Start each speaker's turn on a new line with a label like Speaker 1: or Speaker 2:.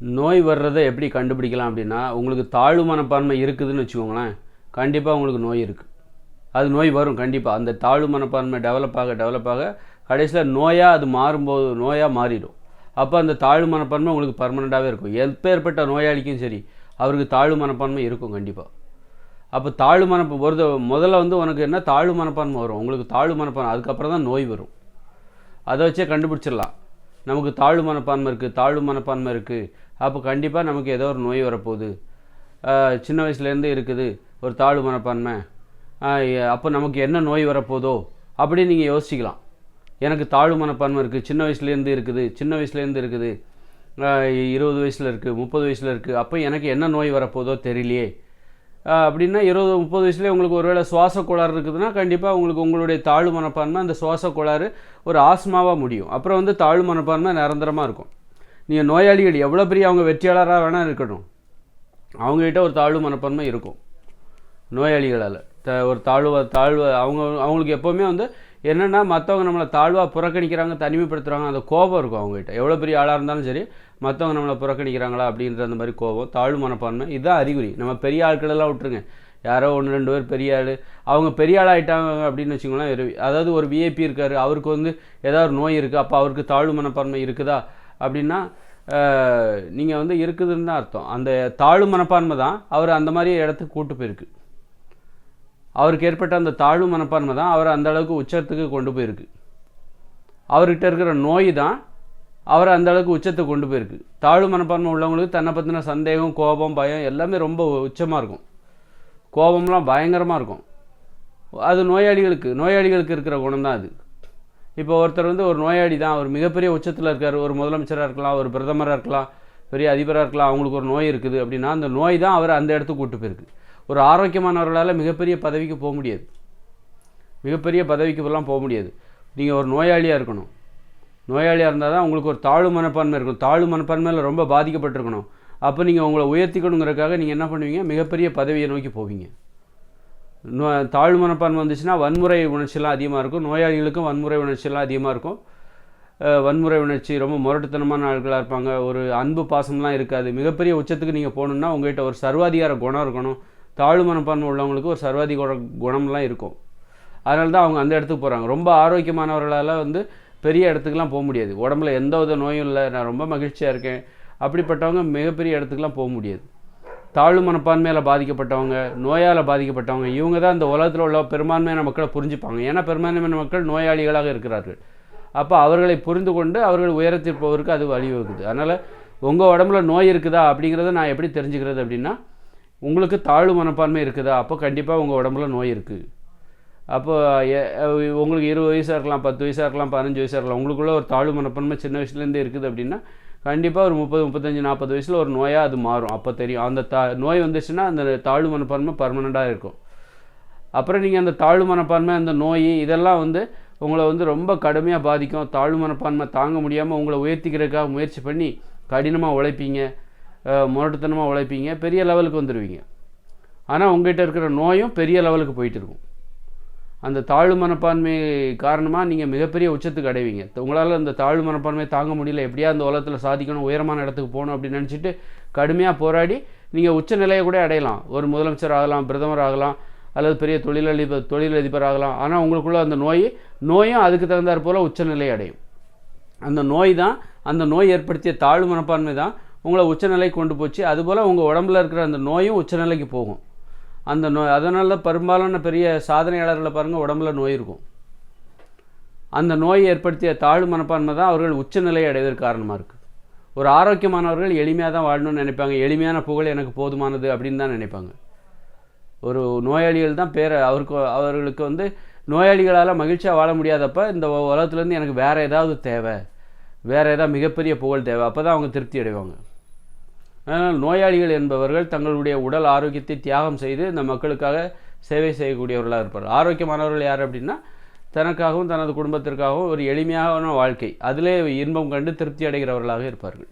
Speaker 1: நோய் வர்றதை எப்படி கண்டுபிடிக்கலாம் அப்படின்னா உங்களுக்கு தாழ்வு மனப்பான்மை இருக்குதுன்னு வச்சுக்கோங்களேன் கண்டிப்பாக உங்களுக்கு நோய் இருக்குது அது நோய் வரும் கண்டிப்பாக அந்த தாழ்வு மனப்பான்மை டெவலப் ஆக டெவலப் ஆக கடைசியில் நோயாக அது மாறும்போது நோயாக மாறிடும். அப்போ அந்த தாழ்வு மனப்பான்மை உங்களுக்கு பர்மனெண்ட்டாகவே இருக்கும். எப்பேற்பட்ட நோயாளிக்கும் சரி அவருக்கு தாழ்வு மனப்பான்மை இருக்கும் கண்டிப்பாக அப்போ தாழ்வு மனப்பு ஒரு முதல்ல வந்து உனக்கு என்ன தாழ்வு மனப்பான்மை வரும். உங்களுக்கு தாழ்வு மனப்பான்மை அதுக்கப்புறம் தான் நோய் வரும். அதை வச்சே கண்டுபிடிச்சிடலாம். நமக்கு தாழ்வு மனப்பான்மை இருக்குது தாழ்வு மனப்பான்மை இருக்குது அப்போ கண்டிப்பாக நமக்கு ஏதோ ஒரு நோய் வரப்போகுது. சின்ன வயசுலேருந்து இருக்குது ஒரு தாழ்வு மனப்பான்மை. அப்போ நமக்கு என்ன நோய் வரப்போதோ அப்படின்னு நீங்கள் யோசிக்கலாம் எனக்கு தாழ்வு மனப்பான்மை இருக்குது சின்ன வயசுலேருந்து இருக்குது சின்ன வயசுலேருந்து இருக்குது. இருபது வயசில் இருக்குது முப்பது வயசில் இருக்குது அப்போ எனக்கு என்ன நோய் வரப்போதோ தெரியலையே. அப்படின்னா இருபது முப்பது வயசுலேயே உங்களுக்கு ஒருவேளை சுவாச கோளாறு இருக்குதுன்னா கண்டிப்பாக உங்களுக்கு உங்களுடைய தாழ்வு மனப்பான்மை அந்த சுவாச கோளாறு ஒரு ஆஸ்மாவாக முடியும். அப்புறம் வந்து தாழ்வு மனப்பான்மை நிரந்தரமாக இருக்கும். நீங்கள் நோயாளிகள் எவ்வளோ பெரிய அவங்க வெற்றியாளராக வேணால் இருக்கட்டும். அவங்ககிட்ட ஒரு தாழ்வு மனப்பான்மை இருக்கும். நோயாளிகளால். த ஒரு தாழ்வு தாழ்வு அவங்க அவங்களுக்கு எப்போவுமே வந்து என்னென்னா மற்றவங்க நம்மளை தாழ்வாக புறக்கணிக்கிறாங்க தனிமைப்படுத்துகிறாங்க அந்த கோபம் இருக்கும் அவங்ககிட்ட. எவ்வளோ பெரிய ஆளாக இருந்தாலும் சரி மற்றவங்க நம்மளை புறக்கணிக்கிறாங்களா அப்படின்ற அந்த மாதிரி கோபம் தாழ்வு மனப்பான்மை இதுதான் அறிகுறி. நம்ம பெரிய ஆட்களெல்லாம் விட்டுருங்க. யாரோ ஒன்று ரெண்டு பேர் பெரிய ஆள். அவங்க பெரிய ஆளாகிட்டாங்க அப்படின்னு வச்சுக்கோங்களேன் அதாவது ஒரு விஐபி இருக்கார் அவருக்கு வந்து ஏதாவது நோய் இருக்குது அப்போ அவருக்கு தாழ்வு மனப்பான்மை இருக்குதா? அப்படின்னா நீங்கள் வந்து இருக்குதுன்னு தான் அர்த்தம். அந்த தாழ்வு மனப்பான்மை தான் அவர் அந்த மாதிரி இடத்துக்கு கூட்டு போயிருக்கு. அவருக்கு ஏற்பட்ட அந்த தாழ்வு மனப்பான்மை தான் அவரை அந்த அளவுக்கு உச்சத்துக்கு கொண்டு போயிருக்கு. அவர்கிட்ட இருக்கிற நோய் தான் அவரை அந்த அளவுக்கு உச்சத்துக்கு கொண்டு போயிருக்கு. தாழ்வு மனப்பான்மை உள்ளவங்களுக்கு தன்னை பற்றின சந்தேகம் கோபம் பயம் எல்லாமே ரொம்ப உச்சமாக இருக்கும். கோபம்லாம் பயங்கரமாக இருக்கும். அது நோயாளிகளுக்கு நோயாளிகளுக்கு இருக்கிற குணம் தான் அது. இப்போ ஒருத்தர் வந்து ஒரு நோயாளி தான் அவர் மிகப்பெரிய உச்சத்தில் இருக்கார் ஒரு முதலமைச்சராக இருக்கலாம் ஒரு பிரதமராக இருக்கலாம் பெரிய அதிபராக இருக்கலாம் அவங்களுக்கு ஒரு நோய் இருக்குது அப்படின்னா அந்த நோய் தான் அவர் அந்த இடத்துக்கு கூட்டு போயிருக்கு. ஒரு ஆரோக்கியமானவர்களால் மிகப்பெரிய பதவிக்கு போக முடியாது. மிகப்பெரிய பதவிக்குலாம் போக முடியாது. நீங்கள் ஒரு நோயாளியாக இருக்கணும். நோயாளியாக இருந்தால் தான் உங்களுக்கு ஒரு தாழ்வு மனப்பான்மை இருக்கும். தாழ்வு மனப்பான்மையில் ரொம்ப பாதிக்கப்பட்டிருக்கணும். அப்போ நீங்கள் உங்களை உயர்த்திக்கணுங்கிறக்காக நீங்கள் என்ன பண்ணுவீங்க? மிகப்பெரிய பதவியை நோக்கி போவீங்க. நோ தாழ்வு மனப்பான்மை வந்துச்சுன்னா வன்முறை உணர்ச்சியெல்லாம் அதிகமாக இருக்கும். நோயாளிகளுக்கும் வன்முறை உணர்ச்சியெல்லாம் அதிகமாக இருக்கும். வன்முறை உணர்ச்சி ரொம்ப முரட்டுத்தனமான ஆட்களாக இருப்பாங்க. ஒரு அன்பு பாசம்லாம் இருக்காது. மிகப்பெரிய உச்சத்துக்கு நீங்கள் போகணுன்னா உங்கள்கிட்ட ஒரு சர்வாதிகார குணம் இருக்கணும். தாழ்வு மனப்பான்மை உள்ளவங்களுக்கு ஒரு சர்வாதிகார குணம்லாம் இருக்கும். அதனால தான் அவங்க அந்த இடத்துக்கு போகிறாங்க ரொம்ப ஆரோக்கியமானவர்களால் வந்து பெரிய இடத்துக்குலாம் போக முடியாது. உடம்புல எந்த வித நோயும் இல்லை. நான் ரொம்ப மகிழ்ச்சியாக இருக்கேன். அப்படிப்பட்டவங்க மிகப்பெரிய இடத்துக்குலாம் போக முடியாது. தாழ்வு மனப்பான்மையால் பாதிக்கப்பட்டவங்க நோயால் பாதிக்கப்பட்டவங்க இவங்க தான் இந்த உலகத்தில் உள்ள பெரும்பான்மையான மக்களை புரிஞ்சுப்பாங்க. ஏன்னா பெரும்பான்மையான மக்கள் நோயாளிகளாக இருக்கிறார்கள். அப்போ அவர்களை புரிந்து கொண்டு அவர்கள் உயரத்தில் போவதற்கு அது வழிவகுக்குது. அதனால் உங்கள் உடம்புல நோய் இருக்குதா அப்படிங்கிறத நான் எப்படி தெரிஞ்சுக்கிறது அப்படின்னா உங்களுக்கு தாழ்வு மனப்பான்மை இருக்குதா? அப்போ கண்டிப்பாக உங்கள் உடம்புல நோய் இருக்குது அப்போ உங்களுக்கு இருபது வயசாக இருக்கலாம் பத்து வயசாக இருக்கலாம் பதினஞ்சு வயசாக இருக்கலாம் உங்களுக்குள்ள ஒரு தாழ்வு மனப்பான்மை சின்ன வயசுலேருந்தே இருக்குது அப்படின்னா கண்டிப்பாக ஒரு முப்பது முப்பத்தஞ்சு நாற்பது வயசில் ஒரு நோயாக அது மாறும். அப்போ தெரியும். அந்த தா நோய் வந்துச்சுன்னா அந்த தாழ்வு மனப்பான்மை பர்மனெண்ட்டாக இருக்கும். அப்புறம் நீங்கள் அந்த தாழ்வு மனப்பான்மை அந்த நோய் இதெல்லாம் வந்து உங்களை வந்து ரொம்ப கடுமையாக பாதிக்கும். தாழ்வு மனப்பான்மை தாங்க முடியாமல் உங்களை உயர்த்திக்கிறதுக்காக முயற்சி பண்ணி கடினமாக உழைப்பீங்க. முரட்டுத்தனமாக உழைப்பீங்க பெரிய லெவலுக்கு வந்துடுவீங்க ஆனால் உங்கள்கிட்ட இருக்கிற நோயும் பெரிய லெவலுக்கு போயிட்டு இருக்கும். அந்த தாழ்வு மனப்பான்மை காரணமாக நீங்கள் மிகப்பெரிய உச்சத்துக்கு அடைவீங்க. உங்களால் அந்த தாழ்வு மனப்பான்மையை தாங்க முடியல. எப்படியா அந்த உலகத்தில் சாதிக்கணும் உயரமான இடத்துக்கு போகணும் அப்படின்னு நினச்சிட்டு கடுமையாக போராடி நீங்கள் உச்ச நிலையை கூட அடையலாம். ஒரு முதலமைச்சர் ஆகலாம் பிரதமர் ஆகலாம் அல்லது பெரிய தொழிலதிபர் தொழிலதிபர் ஆகலாம். ஆனால் உங்களுக்குள்ள அந்த நோய் நோயும் அதுக்கு தகுந்தாற் போல் உச்சநிலை அடையும். அந்த நோய் தான் அந்த நோய் ஏற்படுத்திய தாழ்வு மனப்பான்மை தான் உங்களை உச்சநிலைக்கு கொண்டு போச்சு. அதுபோல் உங்கள் உடம்புல இருக்கிற அந்த நோயும் உச்சநிலைக்கு போகும். அந்த நோய் அதனால தான் பெரும்பாலான பெரிய சாதனையாளர்களை பாருங்கள் உடம்புல நோய் இருக்கும். அந்த நோய் ஏற்படுத்திய தாழ்வு மனப்பான்மை தான் அவர்கள் உச்சநிலை அடைவதற்கு காரணமாக இருக்குது ஒரு ஆரோக்கியமானவர்கள் எளிமையாக தான் வாழணும்னு நினைப்பாங்க. எளிமையான புகழ் எனக்கு போதுமானது அப்படின்னு தான் நினைப்பாங்க. ஒரு நோயாளிகள் தான் பேர அவருக்கு அவர்களுக்கு வந்து நோயாளிகளால் மகிழ்ச்சியாக வாழ முடியாதப்ப இந்த உலகத்துலேருந்து எனக்கு வேறு ஏதாவது தேவை. வேறு ஏதாவது மிகப்பெரிய புகழ் தேவை. அப்போ தான் அவங்க திருப்தி அடைவாங்க. அதனால் நோயாளிகள் என்பவர்கள் தங்களுடைய உடல் ஆரோக்கியத்தை தியாகம் செய்து இந்த மக்களுக்காக சேவை செய்யக்கூடியவர்களாக இருப்பார் ஆரோக்கியமானவர்கள் யார் அப்படின்னா தனக்காகவும் தனது குடும்பத்திற்காகவும் ஒரு எளிமையான வாழ்க்கை அதிலே இன்பம் கண்டு திருப்தி அடைகிறவர்களாக இருப்பார்கள்.